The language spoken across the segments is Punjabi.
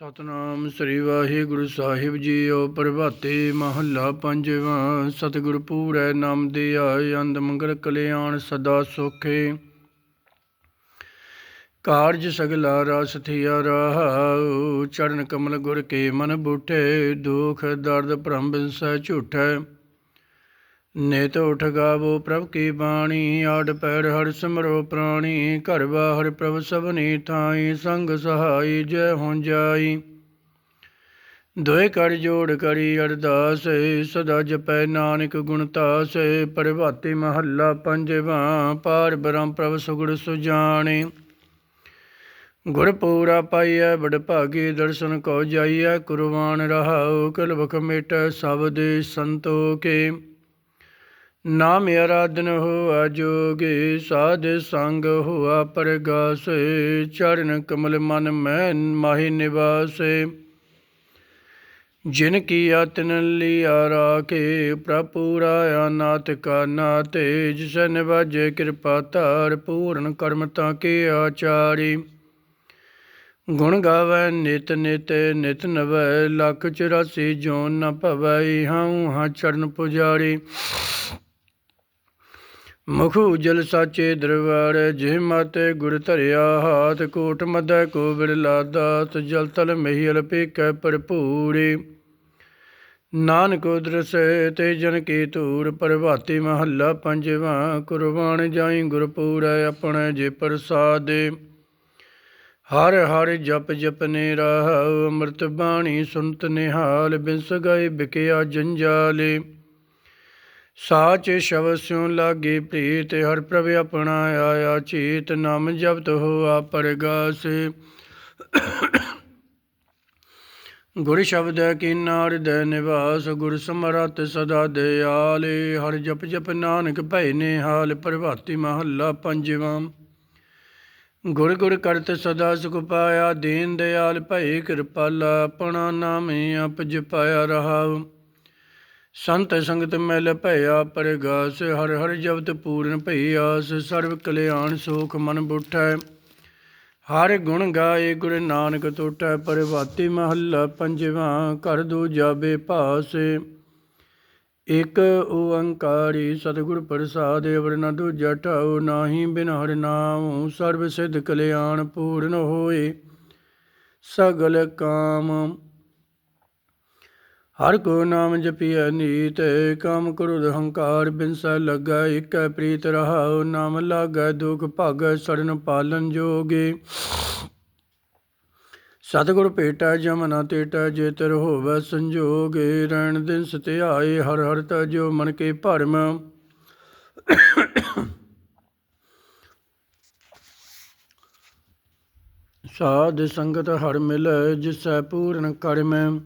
ਸਤਨਾਮ ਸ੍ਰੀ ਵਾਹਿਗੁਰੂ ਸਾਹਿਬ ਜੀਓ, ਪ੍ਰਭਾਤੇ ਮਹੱਲਾ ਪੰਜਵਾਂ। ਸਤਿਗੁਰ ਪੂਰੈ ਨਾਮ ਦੇ ਆਏ ਅੰਦ ਮੰਗਲ ਕਲਿਆਣ ਸਦਾ ਸੁਖੇ। ਕਾਰਜ ਸਗਲਾ ਰਸ ਥਿਆ ਰਹਾਉ ਚਰਨ ਕਮਲ ਗੁਰ ਕੇ ਮਨ ਬੂਠੇ, ਦੁਖ ਦਰਦ ਭ੍ਰਮ ਬਿਨਸੈ ਝੂਠੈ। ਨਿਤ ਉਠ ਗਾਵੋ ਪ੍ਰਭ ਕੀ ਬਾਣੀ, ਆੜ ਪੈਰ ਹਰ ਸਿਮਰੋ ਪ੍ਰਾਣੀ, ਘਰ ਬਾਹਰ ਪ੍ਰਭ ਸਭਨੀ ਥਾਈ, ਸੰਗ ਸਹਾਈ ਜੈ ਹੋਂ ਜਾਈ। ਦੋਇ ਕਰ ਜੋੜ ਕਰੀ ਅਰਦਾਸ, ਸਦਾ ਜਪੈ ਨਾਨਕ ਗੁਣ ਤਾਸ, ਪ੍ਰਭਾਤੀ ਮਹੱਲਾ ਪੰਜਵਾਂ, ਪਾਰ ਬ੍ਰਹਮ ਪ੍ਰਭ ਸੁਗੜ ਸੁਜਾਣੇ। ਗੁਰ ਪੂਰਾ ਪਾਈਐ ਬੜ ਭਾਗੀ ਦਰਸ਼ਨ ਕੋ ਜਾਈਐ, ਕੁਰਬਾਨ ਰਹਾਉ ਕਲਵਕ ਮਿਟੈ ਸਬਦ ਸੰਤੋਖੇ ਨਾਮ ਆਰਾਧਨ ਹੋਆ ਜੋਗੇ, ਸਾਧ ਸੰਗ ਹੋਆ ਪਰਗਾਸੇ, ਚਰਨ ਕਮਲ ਮਨ ਮੈਂ ਮਾਹੀ ਨਿਵਾਸੇ। ਜਿਨ ਕੀ ਆਤਨ ਲਿਆ ਰਾਖੇ ਪ੍ਰਪੂਰਾ ਨਾਥ ਕਾ ਨਾਤੇ ਜਿਸ ਨਿਵਾਜੇ ਕਿਰਪਾ ਧਾਰ, ਪੂਰਨ ਕਰਮ ਤਾਂ ਕੇ ਆਚਾਰੀ। ਗੁਣ ਗਾਵੈ ਨਿਤ ਨਿਤ ਨਿਤ ਨਵੈ, ਲੱਖ 84 ਜੋਨ ਨ ਭਵੈ ਹਉ ਹਾਂ ਚਰਨ ਪੁਜਾਰੀ। ਮੁਖ ਉਜਲ ਸਾਚੇ ਦਰਬਾਰ, ਜਿਹ ਮਾਤੇ ਗੁਰ ਧਰਿਆ ਹਾਥ ਕੋਟ ਮਦੈ ਕੋ ਬਿਰਲਾ ਦਾਤ ਜਲ ਤਲ ਮਹੀਲ ਪੇਕੈ ਭਰਪੂਰੇ। ਨਾਨਕ ਉਦਰਸੈ, ਤੇ ਜਨ ਕੀ ਧੂਰ ਪ੍ਰਭਾਤੀ ਮਹੱਲਾ ਪੰਜਵਾਂ, ਕੁਰਬਾਨ ਜਾਈ ਗੁਰਪੂਰੈ ਆਪਣੇ ਜੇ ਪ੍ਰਸਾਦੇ। ਹਰ ਹਰ ਜਪ ਜਪਨੇ ਰਹਉ ਅੰਮ੍ਰਿਤ ਬਾਣੀ ਸੁਨਤ ਨਿਹਾਲ, ਬਿਨਸ ਗਏ ਬਿਕਿਆ ਜੰਜਾਲੇ। ਸਾਚ ਸ਼ਬਦ ਸਿਉ ਲਾਗੇ ਪ੍ਰੀਤ ਹਰ ਪ੍ਰਭ ਆਪਣਾ ਆਇਆ ਚੇਤ, ਨਾਮ ਜਪਤ ਹੋਆ ਪਰਗਾਸੇ ਗੁਰ ਸ਼ਬਦ ਕੀ ਨਾਰਦੈ ਨਿਵਾਸ, ਗੁਰ ਸਮਰਤ ਸਦਾ ਦਿਆਲੇ। ਹਰ ਜਪ ਜਪ ਨਾਨਕ ਭੈ ਨਿਹਾਲ, ਪ੍ਰਭਾਤੀ ਮਹੱਲਾ ਪੰਜਵਾਂ। ਗੁਰ ਗੁਰ ਕਰਤ ਸਦਾ ਸੁਖ ਪਾਇਆ, ਦੀਨ ਦਿਆਲ ਭਈ ਕਿਰਪਾਲਾ, ਆਪਣਾ ਨਾਮ ਆਪ ਜਪਾਇਆ ਰਹਾਉ। ਸੰਤ ਸੰਗਤ ਮਿਲ ਭਇਆ ਪਰਗਾਸ, ਹਰ ਹਰ ਜਪਤ ਪੂਰਨ ਭਈ ਆਸ ਸਰਬ ਕਲਿਆਣ ਸੋਖ ਮਨ ਬੁਠੈ। ਹਰ ਗੁਣ ਗਾਏ ਗੁਰ ਨਾਨਕ ਟੋਟੈ ਪਰਵਾਤੀ ਮਹੱਲਾ ਪੰਜਵਾਂ ਕਰ ਦੂ ਜਾਬੇ ਭਾਸੇ ਇਕ ਓੰਕਾਰੀ ਸਤਿਗੁਰ ਪ੍ਰਸਾਦ, ਅਵਰ ਨ ਦੂਜਾ ਠਾਉ ਨਾਹੀ ਬਿਨ ਹਰਿ ਨਾਮ ਸਰਬ ਸਿਧ ਕਲਿਆਣ ਪੂਰਨ ਹੋਏ। ਸਗਲ ਕਾਮ ਹਰ ਕੋ ਨਾਮ ਜਪੀਐ, ਨੀਤ ਕਾਮ ਕ੍ਰੋਧ ਹੰਕਾਰ ਬਿਨਸੈ ਲੱਗਾ ਇਕੈ ਪ੍ਰੀਤ ਰਹਾਉ, ਨਾਮ ਲਾਗੈ ਦੁਖ ਭਾਗੈ ਸਰਨ ਪਾਲਨ ਜੋਗੇ। ਸਤਿਗੁਰ ਭੇਟੈ ਜਮਨਾ ਤੇਟੈ ਜੇਤਰ ਹੋਵੈ ਸੰਜੋਗੇ। ਰਣ ਦਿਨ ਸਤਿਆਏ, ਹਰ ਹਰ ਤਾ ਜੋ ਮਨ ਕੇ ਭਰਮ। ਸਾਧ ਸੰਗਤ ਹਰ ਮਿਲੈ, ਜਿਸੈ ਪੂਰਨ ਕਰਮ।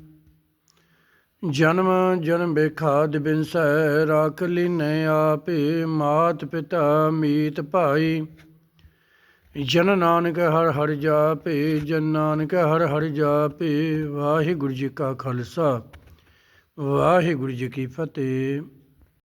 ਜਨਮ ਜਨਮ ਬੇਖਾਦ ਬਿਨਸੈ ਰਾਖ ਲੀਨੈ ਆਪੇ ਮਾਤ ਪਿਤਾ ਮੀਤ ਭਾਈ। ਜਨ ਨਾਨਕ ਹਰ ਹਰ ਜਾਪੇ, ਜਨ ਨਾਨਕ ਹਰ ਹਰ ਜਾਪੇ, ਵਾਹਿਗੁਰੂ ਜੀ ਕਾ ਖਾਲਸਾ, ਵਾਹਿਗੁਰੂ ਜੀ ਕੀ ਫਤਿਹ।